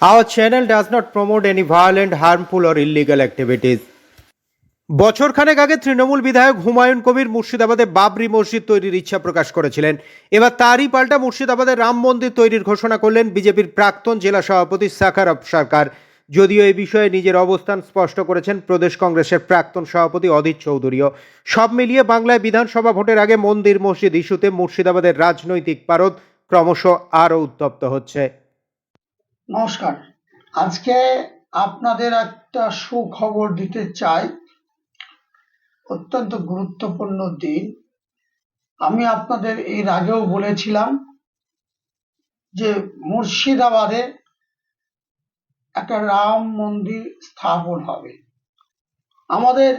Our channel does not promote any violent, harmful, or illegal activities. বছরখানেক আগে তৃণমূল বিধায়ক হুমায়ুন কবির মুর্শিদাবাদে বাবরি মসজিদ তৈরির ইচ্ছা প্রকাশ করেছিলেন। এবার তারই পাল্টা মুর্শিদাবাদে রাম মন্দির তৈরির ঘোষণা করলেন বিজেপির প্রাক্তন জেলা সভাপতি সাকারব সরকার। যদিও এই বিষয়ে নিজের অবস্থান স্পষ্ট করেছেন প্রদেশ কংগ্রেসের প্রাক্তন সভাপতি অধীর চৌধুরীও। সব মিলিয়ে বাংলায় বিধানসভা ভোটের আগে মন্দির মসজিদ ইস্যুতে মুর্শিদাবাদের রাজনৈতিক পারদ ক্রমশ আরও উত্তপ্ত হচ্ছে। নমস্কার। আজকে আপনাদের একটা সুখবর দিতে চাই। অত্যন্ত গুরুত্বপূর্ণ দিন। আমি আপনাদের এর আগেও বলেছিলাম যে মুর্শিদাবাদে একটা রাম মন্দির স্থাপন হবে। আমাদের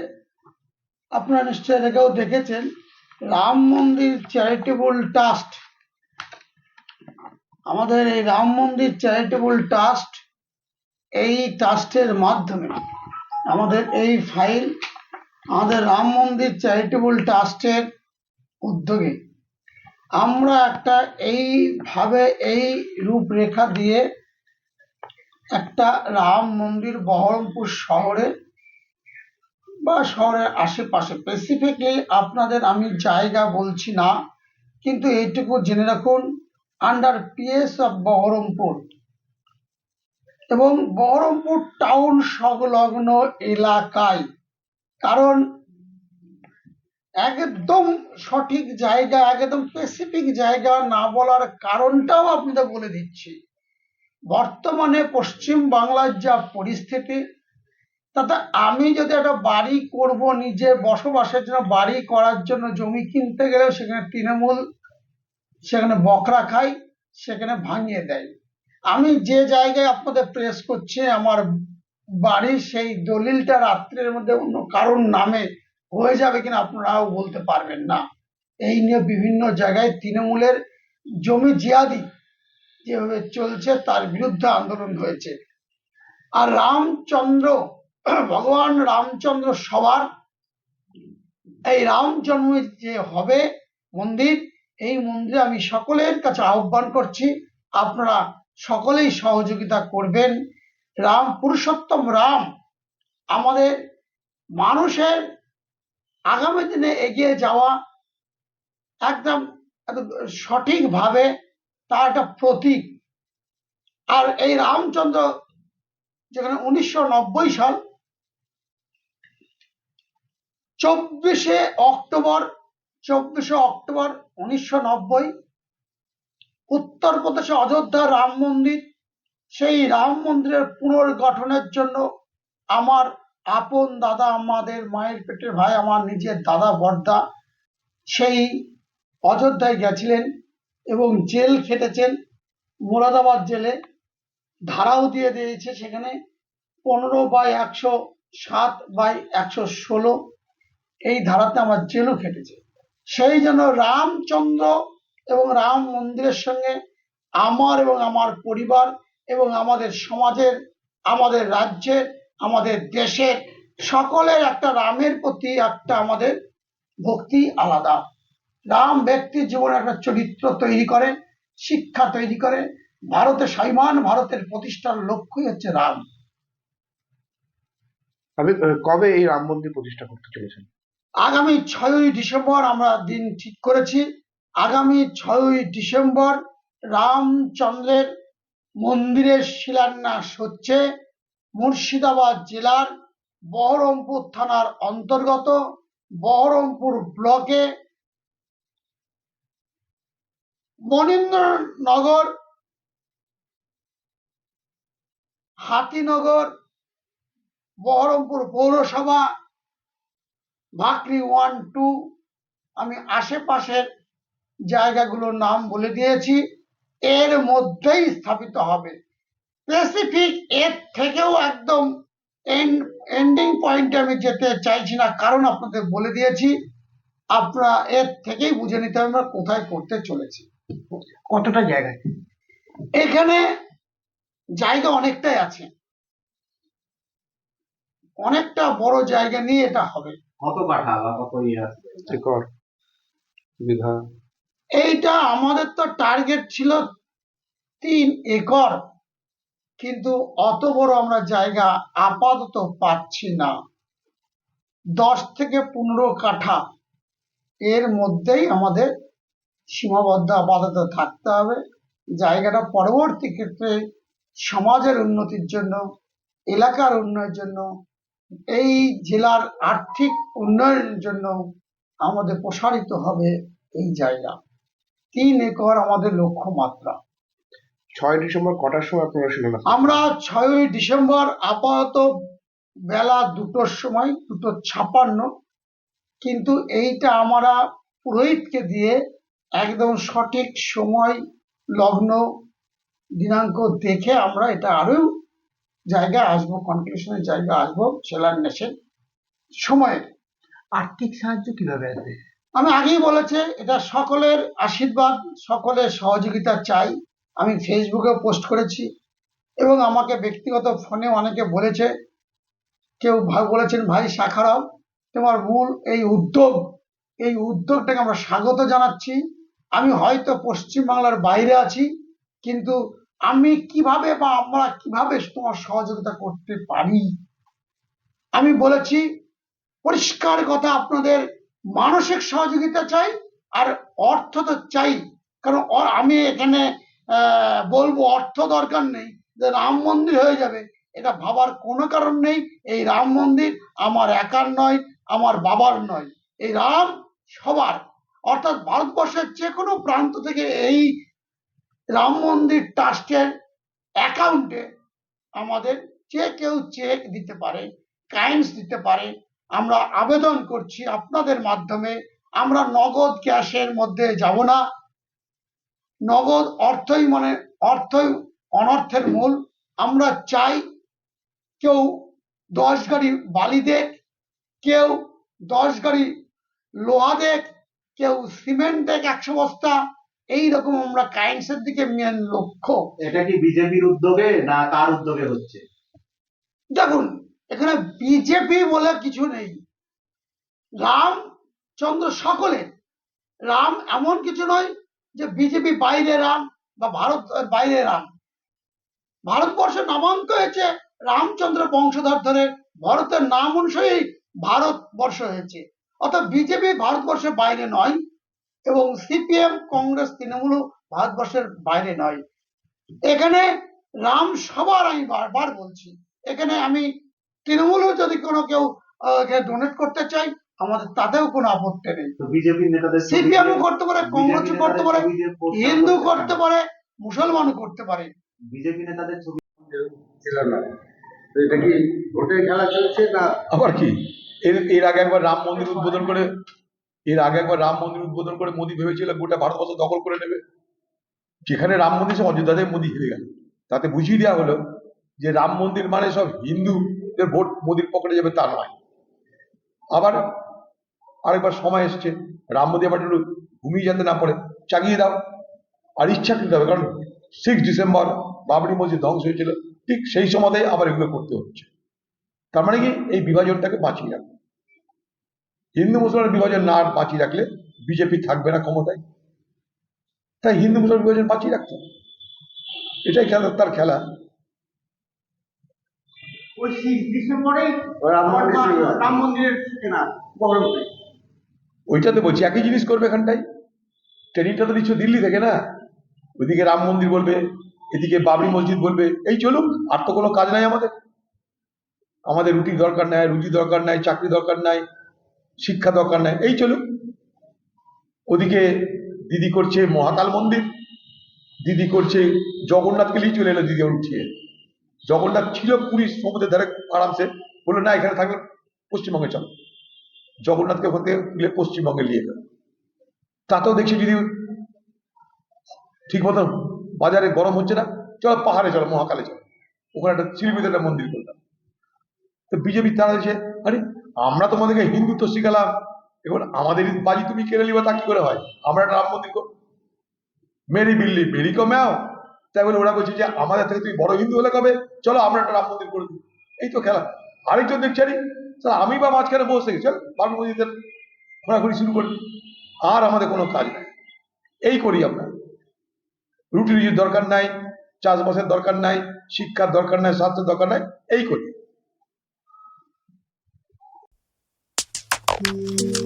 আপনারা নিশ্চয়ই আগেও দেখেছেন, রাম মন্দির চ্যারিটেবল ট্রাস্ট আমাদের এই রাম মন্দির চ্যারিটেবল ট্রাস্ট এই ট্রাস্টের মাধ্যমে আমাদের এই ফাইল আমাদের রাম মন্দির চ্যারিটেবল ট্রাস্টের উদ্যোগে আমরা একটা এইভাবে এই রূপরেখা দিয়ে একটা রাম মন্দির বহরমপুর শহরে বা শহরের আশেপাশে স্পেসিফিকলি আপনাদের আমি জায়গা বলছি না, কিন্তু এইটুকু জেনে রাখুন। আন্ডার পিএস অফ বহরমপুর এবং বহরমপুর টাউন সংলগ্ন এলাকায়। কারণ একদম সঠিক জায়গা, একদম স্পেসিফিক জায়গা না বলার কারণটাও আপনাদের বলে দিচ্ছি। বর্তমানে পশ্চিম বাংলার যা পরিস্থিতি, তাতে আমি যদি একটা বাড়ি করব নিজে, বসবাসের জন্য বাড়ি করার জন্য জমি কিনতে গেলেও সেখানে তৃণমূল সেখানে বকরা খাই, সেখানে ভাঙিয়ে দেয়। আমি যে জায়গায় আপনাদের প্রেস করছি, আমার বাড়ি সেই দলিলটা রাত্রের মধ্যে অন্য কারোর নামে হয়ে যাবে কিনা আপনারাও বলতে পারবেন না। এই নিয়ে বিভিন্ন জায়গায় তৃণমূলের জমি জিয়াদি যেভাবে চলছে, তার বিরুদ্ধে আন্দোলন হয়েছে। আর রামচন্দ্র, ভগবান রামচন্দ্র সবার এই রাম জন্ম যে হবে মন্দির এই মন্দিরে আমি সকলের কাছে আহ্বান করছি, আপনারা সকলেই সহযোগিতা করবেন। রাম পুরুষোত্তম রাম আমাদের মানুষের আগামী দিনে এগিয়ে যাওয়া একদম সঠিকভাবে তার একটা প্রতীক। আর এই রামচন্দ্র যেখানে উনিশশো নব্বই সাল চব্বিশে অক্টোবর চব্বিশে অক্টোবর উনিশশো নব্বই উত্তরপ্রদেশে অযোধ্যা রাম মন্দির। সেই রাম মন্দিরের পুনর্গঠনের জন্য আমার আপন দাদা, আমাদের মায়ের পেটের ভাই, আমার নিজের দাদা বর্দা সেই অযোধ্যায় গেছিলেন এবং জেল খেটেছেন। মুরাদাবাদ জেলে ধারাও দিয়ে দিয়েছে সেখানে পনেরো বাই একশো সাত বাই একশো ষোলো। এই ধারাতে আমার জেলও খেটেছে। সেই জন্য রামচন্দ্র এবং রাম মন্দিরের সঙ্গে আমার এবং আমার পরিবার এবং আমাদের সমাজের, আমাদের রাজ্যের, আমাদের দেশের সকলের একটা রামের প্রতি একটা আমাদের ভক্তি আলাদা। রাম ব্যক্তির জীবনে একটা চরিত্র তৈরি করে শিক্ষা তৈরি করে ভারতে স্বয়মান ভারতের প্রতিষ্ঠার লক্ষ্যই হচ্ছে রাম। কবে এই রাম মন্দির প্রতিষ্ঠা করতে চলেছেন? আগামী ছয়ই ডিসেম্বর আমরা দিন ঠিক করেছি। আগামী ছয়ই ডিসেম্বর রামচন্দ্রের মন্দিরের শিলান্যাস হচ্ছে। মুর্শিদাবাদ জেলার বহরমপুর থানার অন্তর্গত। বহরমপুর ব্লকে মনীন্দ্রনগর, হাতিনগর, বহরমপুর পৌরসভা ভাকরি ওয়ান টু আমি আশেপাশের জায়গাগুলোর নাম বলে দিয়েছি। এর মধ্যেই স্থাপিত হবে। স্পেসিফিক এর থেকেও একদম এন্ডিং পয়েন্টে আমি যেতে চাইছি না কারণ আপনাদের বলে দিয়েছি। আপনারা এর থেকেই বুঝে নিতে হবে আমরা কোথায় করতে চলেছি। কতটা জায়গায়? এখানে জায়গা অনেকটাই আছে। অনেকটা বড় জায়গা নিয়ে এটা হবে। কত কাঠা বা কত ইয়ে আছে? একর বিঘা এইটা আমাদের তো টার্গেট ছিল তিন একর কিন্তু অত বড় আমরা জায়গা আপাতত পাচ্ছি না। দশ থেকে পনেরো কাঠা এর মধ্যেই আমাদের সীমাবদ্ধ আপাতত থাকতে হবে। জায়গাটা পরবর্তী ক্ষেত্রে সমাজের উন্নতির জন্য এলাকার উন্নয়নের জন্য এই জেলার আর্থিক উন্নয়নের জন্য আমাদের প্রসারিত হবে এই জায়গা। তিন একর আমাদের লক্ষ্যমাত্রা। ছয় ডিসেম্বর কটার সময় আপনারা সিনেমা আমরা ছয়ই ডিসেম্বর আপাতত বেলা দুটোর সময় দুটো ছাপান্ন। কিন্তু এইটা আমরা পুরোহিতকে দিয়ে একদম সঠিক সময় লগ্ন দিনাঙ্ক দেখে আমরা এটা আরও জায়গায় আসব কনক্লুশনের জায়গা আসব শিলান্যাসের সময়ের আর্থিক সাহায্য কীভাবে আসবে? আমি আগেই বলেছি, এটা সকলের আশীর্বাদ, সকলের সহযোগিতা চাই। আমি ফেসবুকে পোস্ট করেছি এবং আমাকে ব্যক্তিগত ফোনে অনেকে বলেছে, কেউ বলেছেন, ভাই শাখারাও, তোমার মূল এই উদ্যোগ, এই উদ্যোগটাকে আমরা স্বাগত জানাচ্ছি। আমি হয়তো পশ্চিমবাংলার বাইরে আছি, কিন্তু আমি কীভাবে বা আমরা কীভাবে তোমার সহযোগিতা করতে পারি? আমি বলেছি, পরিষ্কার কথা আপনাদের, মানসিক সহযোগিতা চাই আর অর্থ তো চাই। কারণ আমি এখানে বলব অর্থ দরকার নেই, যে রাম মন্দির হয়ে যাবে। এটা ভাবার কোনো কারণ নেই, এই রাম মন্দির আমার একার নয়, আমার বাবার নয়। এই রাম সবার। অর্থাৎ ভারতবর্ষের যে কোনো প্রান্ত থেকে এই রাম মন্দির ট্রাস্টের অ্যাকাউন্টে আমাদের যে কেউ চেক দিতে পারে কাইন্স দিতে পারে, আমরা আবেদন করছি আপনাদের মাধ্যমে। আমরা নগদ ক্যাশের মধ্যে যাব না। নগদ অর্থই মানে অর্থই অনর্থের মূল। আমরা চাই কেউ দশ গাড়ি বালি দেখ কেউ দশ গাড়ি লোহা দেখ কেউ সিমেন্ট দেখ একশো বস্তা এইরকম আমরা কাইন্সের দিকে মেন লক্ষ্য। এটা কি বিজেপির উদ্যোগে না কার উদ্যোগে হচ্ছে? দেখুন এখানে বিজেপি বলে কিছু নেই। রামচন্দ্র সকলের। রাম এমন কিছু নয় যে বিজেপি বাইরে রাম বা ভারত বাইরে রাম। ভারতবর্ষের নামাঙ্ক হয়েছে রামচন্দ্র বংশধর ধরে ভারতের নাম অনুসারেই ভারতবর্ষ হয়েছে। অর্থাৎ বিজেপি ভারতবর্ষের বাইরে নয় এবং সিপিএম কংগ্রেস তৃণমূল ভারতবর্ষের বাইরে নয়। এখানে রাম সবার আমি বারবার বলছি এখানে আমি তৃণমূলও যদি কোনো কেউ এখানে ডোনেট করতে চাই আমাদের তাতেও কোনো আপত্তি নেই। তো বিজেপি নেতাদের ছবি সিপিএমও দিয়ে- করতে পারে BJP কংগ্রেসও করতে পারে হিন্দু করতে পারে মুসলমানও করতে পারে। বিজেপি নেতাদের ছবি ছিল না এটা কি ভোটের খেলা চলছে না? আবার কি? এর এর আগে একবার রাম মন্দির উদ্বোধন করে এর আগে একবার রাম মন্দির উদ্বোধন করে মোদী ভেবেছিল গোটা ভারতবর্ষ দখল করে নেবে। যেখানে রাম মন্দির সব অযোধ্যাতে মোদী হেরে গেল। তাতে বুঝিয়ে দেওয়া হলো যে রাম মন্দির মানে সব হিন্দুদের ভোট মোদীর পকেটে যাবে তা নয়। আবার আরেকবার সময় এসছে, রাম মন্দির আবার একটু ঘুমিয়ে যেতে না পারে, চাগিয়ে দাও। আর ইচ্ছা ইচ্ছাকৃত হবে, কারণ সিক্স ডিসেম্বর বাবরি মসজিদ ধ্বংস হয়েছিল, ঠিক সেই সময়তেই আবার এগুলো করতে হচ্ছে। তার মানে কি? এই বিভাজনটাকে বাঁচিয়ে রাখবে হিন্দু মুসলমানের বিভাজন না বাঁচিয়ে রাখলে বিজেপি থাকবে না ক্ষমতায়। তাই হিন্দু মুসলমান বিভাজন বাঁচিয়ে রাখতে এটাই খেলা তার খেলা। ওই সিক্স ডিসেম্বরেই রাম মন্দির শুরু হবে। রাম মন্দিরের কেনা ওইটাতে বলছি একই জিনিস করবে এখানটাই ট্রেনিংটা তো দিচ্ছ দিল্লি থেকে না? ওইদিকে রাম মন্দির বলবে এদিকে বাবরি মসজিদ বলবে। এই চলুক আর তো কোনো কাজ নাই আমাদের। আমাদের রুটির দরকার নাই রুজি দরকার নাই চাকরি দরকার নাই শিক্ষা দরকার নাই। এই চলুক। ওদিকে দিদি করছে মহাকাল মন্দির। দিদি করছে জগন্নাথকে নিয়ে চলে এলো দিদি উঠিয়ে জগন্নাথ ছিল পুরীর সমুদ্রের ধারে আরামসে। বলল, না, এখানে থাকলে পশ্চিমবঙ্গে চলো। জগন্নাথকে ওখান থেকে পশ্চিমবঙ্গে নিয়ে গেল। তাতেও দেখছি যদি ঠিক মতন বাজারে গরম হচ্ছে না। চলো, পাহাড়ে চলো, মহাকালে চলো। ওখানে একটা শিলিগুড়িতে একটা মন্দির করলাম। তো বিজেপি তারা হচ্ছে আরে আমরা তোমাদেরকে হিন্দুত্ব শিখালাম। এবার আমাদের বাজি তুমি কেড়ে নিবা, তা কি করে হয়? আমরা রাম মন্দির মেরি বিল্লি, মেরি কো ম্যাও। তাই বলে ওরা বলছে যে, আমাদের থেকে তুমি বড় হিন্দু হলে কবে? চলো আমরা একটা রাম মন্দির করে দিই। এই তো খেলা। আরেকজন দেখছি স্যার আমি বা মাঝখানে বসে চল বাবু মসজিদের ঘোরাঘুরি শুরু করি। আর আমাদের কোনো কাজ নাই। এই করি আমরা। রুটি রুজির দরকার নাই, চাষবাসের দরকার নাই, শিক্ষার দরকার নাই, স্বাস্থ্যের দরকার নাই, এই করি। Thank you.